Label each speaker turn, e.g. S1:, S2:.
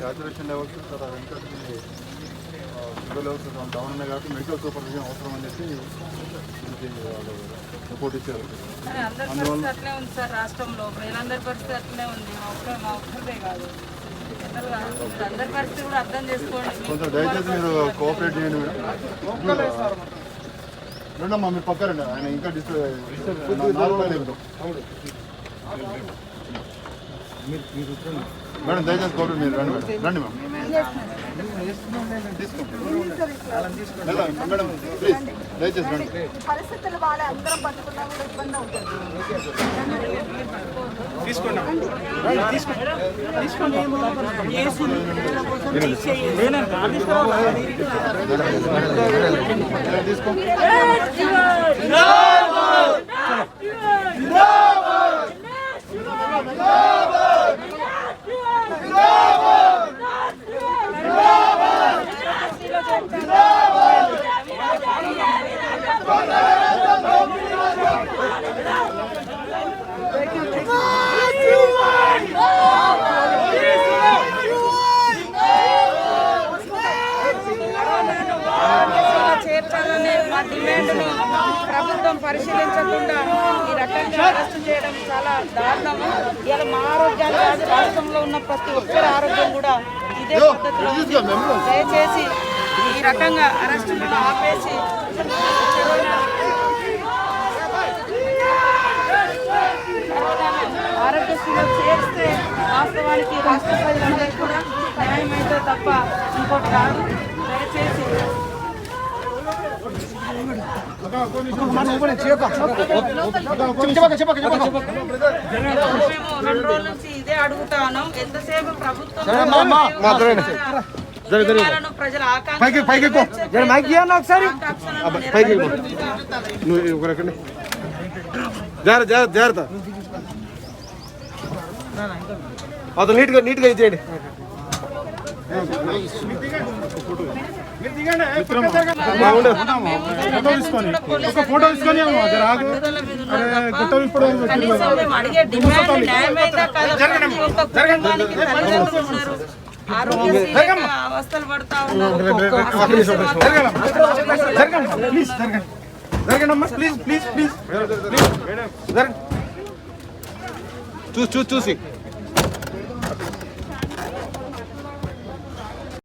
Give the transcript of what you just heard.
S1: Saturation levels తర్వాత వెంకటకి sugar levels down ఉన్నాయి కాబట్టి మెడికల్ సూపర్విజన్ అవసరం అని చెప్పి రిపోర్ట్ ఇచ్చారు.
S2: అట్లే ఉంది సార్ రాష్ట్రంలో. ప్రజలందరి పరిస్థితి అట్లే ఉంది. మా ఒక్క మా ఒక్కరిదే కాదు. అందరి పరిస్థితి కూడా అర్థం చేసుకోండి.
S1: కొంచెం దయచేసి మీరు కోఆపరేట్ చేయండి. మేడం రెండమ్మా మీరు పక్క రండి. ఆయన ఇంకా డిస్ప్లే నార్మల్ లేదు మేడం దయచేసి కోఆపరేట్ మీరు రండి మేడం రండి మేడం మేడం ప్లీజ్ దయచేసి రండి
S3: పరిస్థితులు బాగా అందరం పట్టుకున్నా కూడా ఇబ్బంది అవుతుంది
S1: మేడం, తీసుకో
S2: చేర్చాలనే మా డిమాండ్ను ప్రభుత్వం పరిశీలించకుండా ఈ రకంగా అరెస్ట్ చేయడం చాలా దారుణము ఇలా మా ఆరోగ్యాలు కాదు రాష్ట్రంలో ఉన్న ప్రతి ఒక్కరి ఆరోగ్యం కూడా ఇదే పద్ధతిలో. దయచేసి ఈ రకంగా అరెస్టులను ఆపేసి ఆరోగ్యశ్రీలో చేస్తే వాస్తవానికి రాష్ట్ర ప్రజలందరికీ కూడా న్యాయమైతే తప్ప ఇంకోటి కాదు. మేము రెండు రోజుల నుంచి ఎంతసేపు ప్రభుత్వం నిర్ణయాలను ప్రజల ఆకాంక్షలను ఆకాంక్షలను నెరవేర్చుకుంటా
S4: నువ్వు ఒకరకండి జాగ్రత్త జాగ్రత్త జాగ్రత్త అతను నీట్గా నీట్గా ఇచ్చేయండి
S2: ఫోటో తీసుకొని. ఒక ఫోటో తీసుకొని ఉన్నారు. ఆరోగ్యశ్రీ లేక అవస్థలు పడతా ఉన్నారు.
S4: ప్లీజ్ జరగండి. జరగండి అమ్మా ప్లీజ్ ప్లీజ్. ప్లీజ్ జరగండి. చూసి చూసి చూసి.